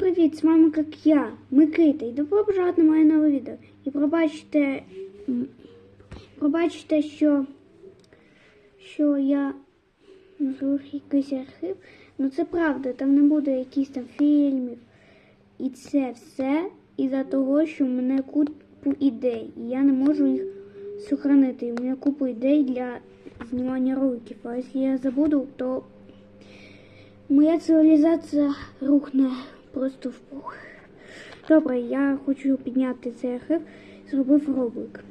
Привіт, з вами як я, Микита, і добро пожаловать на моє нове відео. І пробачте, пробачте, що, що я назву якийсь архів. Ну це правда, там не буде якісь там фільмів. І це все із-за того, що в мене купу ідей. І я не можу їх сохранити. У мене купу ідей для знімання роликів. А якщо я забуду, то Моя цивілізація рухне просто в пух. Добре, я хочу підняти цей архів, зробив ролик.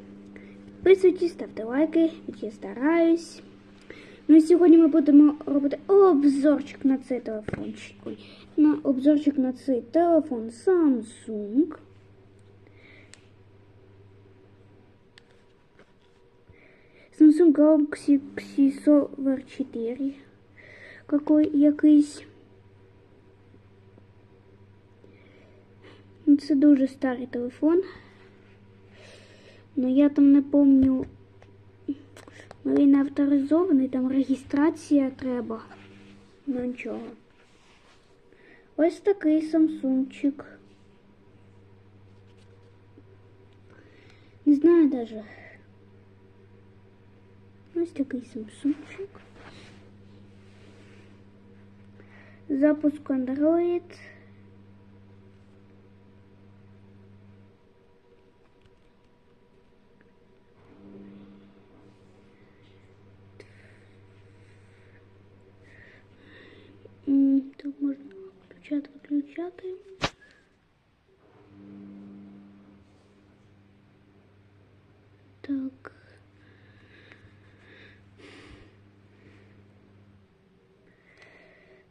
Підписуйтесь, ставте лайки, я стараюсь. Ну і сьогодні ми будемо робити обзорчик на цей телефончик. На обзорчик на цей телефон Samsung. Samsung Galaxy Xsover 4 какой якийсь. Це дуже старий телефон. Ну я там не помню. Ну, він авторизований, там реєстрація треба. Ну нічого. Ось такий самсунчик. Не знаю даже. Ось такий самсунчик. Запуск Android. Включати. Так.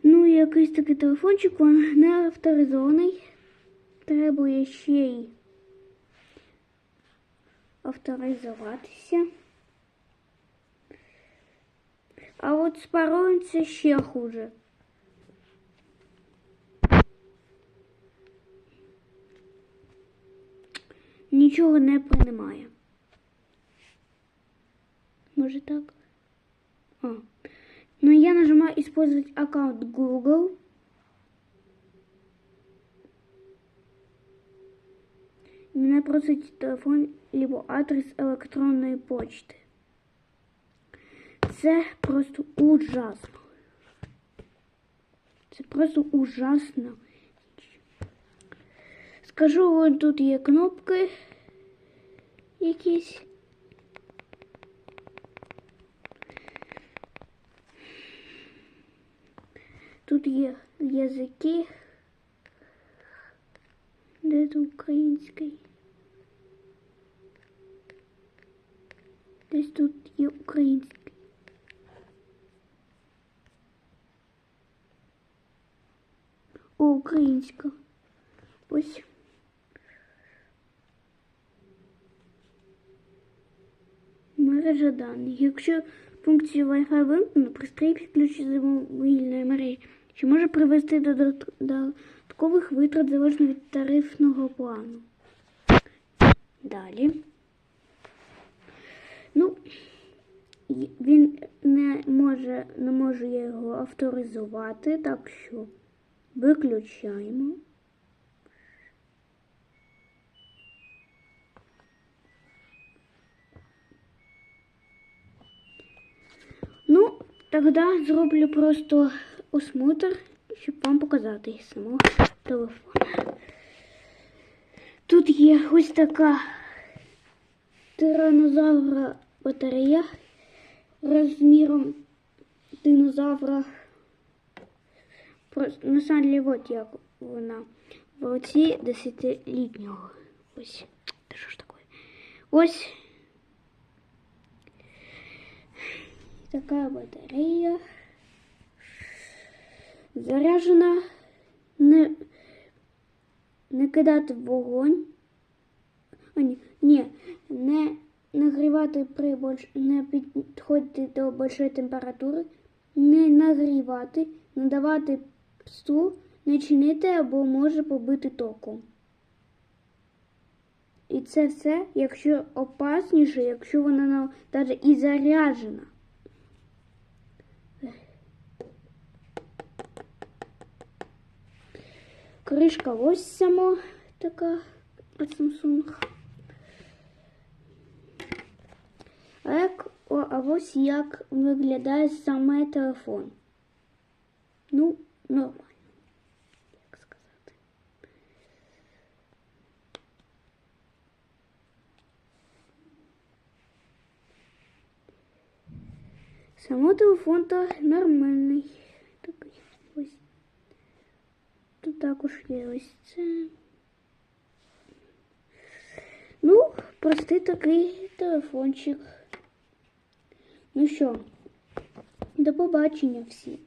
Ну, якийсь такий телефончик, він не авторизований. Требує ще й авторизуватися. А от з паролем це ще хуже. Нічого не приймає. Може так? А. Но я нажимаю использовать аккаунт Google. Меня просить телефон либо адрес електронної почти. Це просто ужасно. Це просто ужасно. Скажу, ось тут є кнопки якісь. Тут є язики. Де тут український? Десь тут є український. О, українська. Ось. Мережа даних. Якщо функцію Wi-Fi вимкнено, пристрій підключиться до мобільної мережі, що може привести до додаткових витрат залежно від тарифного плану. Далі. Ну, він не може, не можу я його авторизувати, так що виключаємо. Ну, тогда зроблю просто осмотр, щоб вам показати самого телефона. Тут є ось така тиранозавра батарея розміром динозавра. Просто на самом от як вона в руці десятилітнього. Ось. Та що ж таке? Ось така батарея. Заряджена. Не, не кидати вогонь. А, ні, ні, не нагрівати при больш... не підходити до большої температури, не нагрівати, не давати псу, не чинити або може побити током. І це все, якщо опасніше, якщо вона навіть і заряджена. Кришка ось само така от Samsung. А, як, а ось як виглядає саме телефон. Ну, нормально. Як сказати. Само телефон то нормальний. Також є ось це. Ну, простий такий телефончик. Ну що, до побачення всім.